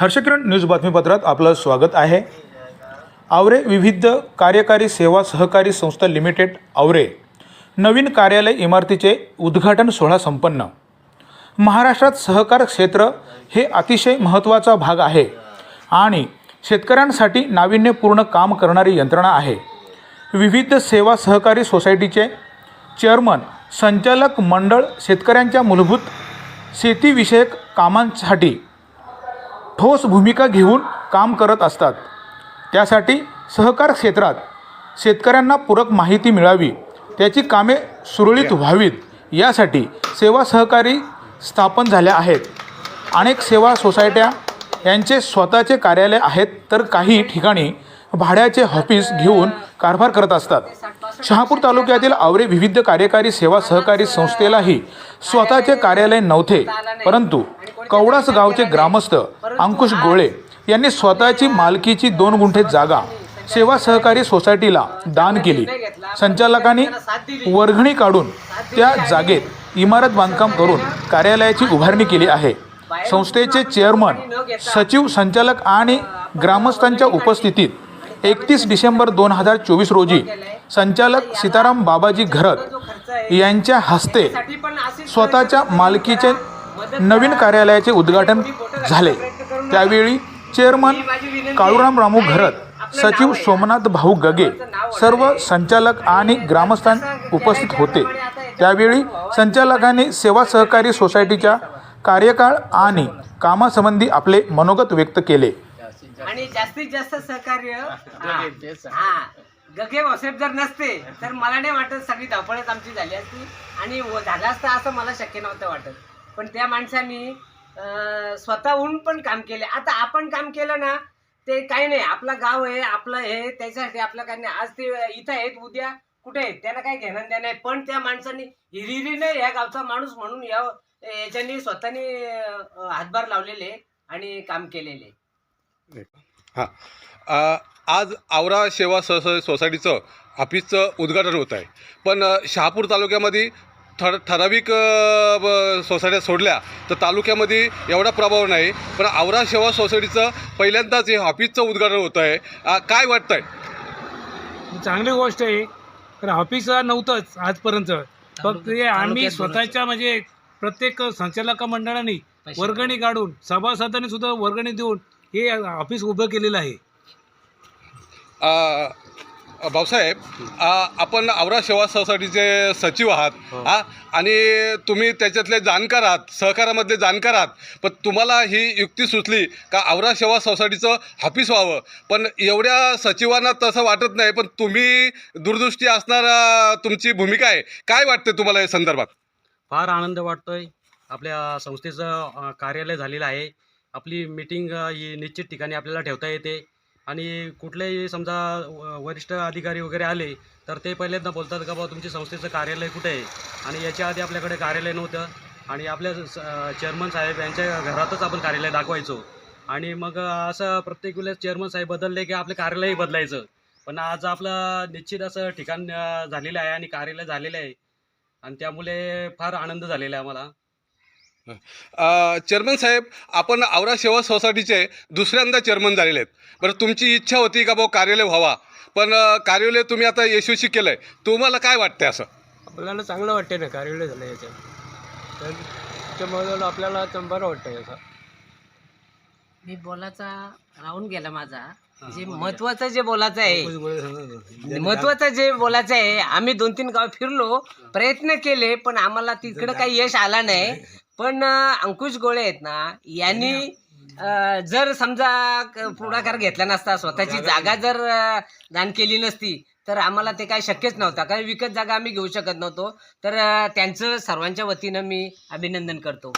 हर्षकिरण news बातमीपत्रात आपलं स्वागत आहे. आवरे विविध कार्यकारी सेवा सहकारी संस्था लिमिटेड आवरे. नवीन कार्यालय इमारतीचे उद्घाटन सोहळा संपन्न. महाराष्ट्रात सहकार क्षेत्र हे अतिशय महत्त्वाचा भाग आहे आणि शेतकऱ्यांसाठी नाविन्यपूर्ण काम करणारी यंत्रणा आहे. विविध सेवा सहकारी सोसायटीचे चेअरमन संचालक मंडळ शेतकऱ्यांच्या मूलभूत शेतीविषयक कामांसाठी ठोस भूमिका घेऊन काम करत असतात. त्यासाठी सहकार क्षेत्रात शेतकऱ्यांना पूरक माहिती मिळावी त्याची कामे सुरळीत व्हावीत यासाठी सेवा सहकारी स्थापन झाल्या आहेत. अनेक सेवा सोसायट्या यांचे स्वतःचे कार्यालय आहेत तर काही ठिकाणी भाड्याचे ऑफिस घेऊन कारभार करत असतात. शहापूर तालुक्यातील आवरे विविध कार्यकारी सेवा सहकारी संस्थेलाही स्वतःचे कार्यालय नव्हते परंतु कवडास गावचे ग्रामस्थ अंकुश गोळे यांनी स्वतःची मालकीची दोन गुंठे जागा सेवा सहकारी सोसायटीला दान केली. संचालकांनी वर्गणी काढून त्या जागेत इमारत बांधकाम करून कार्यालयाची उभारणी केली आहे. संस्थेचे चेअरमन सचिव संचालक आणि ग्रामस्थांच्या उपस्थितीत एकतीस डिसेंबर दोन हजार चोवीस रोजी संचालक सीताराम बाबाजी घरत यांच्या हस्ते स्वतःच्या मालकीचे नवीन कार्यालयाचे उद्घाटन झाले. त्यावेळी चेअरमन काळूराम रामू घरत सचिव सोमनाथ भाऊ गगे सर्व संचालक आणि ग्रामस्थां उपस्थित होते. त्यावेळी संचालकांनी सेवा सहकारी सोसायटीच्या कार्यकाळ आणि कामासंबंधी आपले मनोगत व्यक्त केले. आणि जास्तीत जास्त सहकार्य गगे वसेप जर नसते तर मला नाही वाटत सगळी धावपळच आमची झाली असती. आणि झालं असतं असं मला शक्य नव्हतं वाटत. पण त्या माणसांनी स्वतःहून पण काम केले. आता आपण काम केलं ना ते काही नाही. आपलं गाव आहे आपलं हे त्याच्यासाठी आपलं काही नाही. आज ते इथं आहेत उद्या कुठे आहेत? त्याला काही घेणं द्या नाही. पण त्या माणसांनी हिरिरीने या गावचा माणूस म्हणून या याच्यानी स्वतःनी हातभार लावलेले आणि काम केलेले. हां. आज आवरा सेवा सह सोसायटीचं ऑफिसचं उद्घाटन होत आहे. पण शहापूर तालुक्यामध्ये ठर ठराविक सोसायट्या सोडल्या तर तालुक्यामध्ये एवढा प्रभाव नाही. पण आवरा सेवा सोसायटीचं पहिल्यांदाच हे ऑफिसचं उद्घाटन होतं आहे काय वाटतं आहे चांगली गोष्ट आहे. तर ऑफिस नव्हतंच आजपर्यंत. फक्त हे आम्ही स्वतःच्या म्हणजे प्रत्येक संचालक मंडळाने वर्गणी काढून. सभासदांनी सुद्धा वर्गणी देऊन हे ऑफिस उभं केलेलं आहे. भाऊसाहेब आपण आवरा सेवा सोसायटीचे सचिव आहात हा. आणि तुम्ही त्याच्यातले जाणकार आहात सहकारामधले जाणकार आहात पण तुम्हाला ही युक्ती सुचली का आवरा सेवा सोसायटीचं ऑफिस व्हावं? पण एवढ्या सचिवांना तसं वाटत नाही पण तुम्ही दूरदृष्टी असणारा तुमची भूमिका आहे. काय वाटते तुम्हाला या संदर्भात? फार आनंद वाटतोय. आपल्या संस्थेचं कार्यालय झालेलं आहे. आपली मीटिंग ही निश्चित ठिकाणी आपल्याला ठेवता येते. आणि कुठलेही समजा व- वरिष्ठ अधिकारी वगैरे आले तर ते पहिल्यांदा बोलतात का बाबा तुमच्या संस्थेचं कार्यालय कुठे आहे? आणि याच्या आधी आपल्याकडे कार्यालय नव्हतं. आणि आपल्या चेअरमन साहेब यांच्या घरातच आपण कार्यालय दाखवायचो. आणि मग असं प्रत्येक वेळेस चेअरमन साहेब बदलले की आपलं कार्यालयही बदलायचं. पण आज आपलं निश्चित असं ठिकाण झालेलं आहे आणि कार्यालय झालेलं आहे. आणि त्यामुळे फार आनंद झालेला आहे आम्हाला. चेअरमन साहेब आपण आवरा सेवा सोसायटीचे दुसऱ्यांदा चेअरमन झालेले आहेत. बरं तुमची इच्छा होती का भाऊ कार्यालय व्हावा? पण कार्यालय तुम्ही आता यशस्वी केलं आहे तुम्हाला काय वाटतंय असं? आपल्याला चांगलं वाटते ना कार्यालय झालं याच्यात. तर त्याच्यामुळे आपल्याला बरं वाटतं याचं मी बोलाचा राहून गेला माझा. जे महत्वाचं जे बोलायचं आहे. महत्वाचं जे बोलायचं आहे आम्ही दोन तीन गाव फिरलो प्रयत्न केले पण आम्हाला तिकडं काही यश आला नाही. पण अंकुश गोळे आहेत ना यांनी अं, जर समजा क- पुढाकार घेतला नसता स्वतःची जागा जर अं, दान केली नसती तर आम्हाला ते काय शक्यच नव्हतं. कारण विकत जागा आम्ही घेऊ शकत नव्हतो. तर अं, त्यांचं सर्वांच्या वतीनं मी अभिनंदन करतो.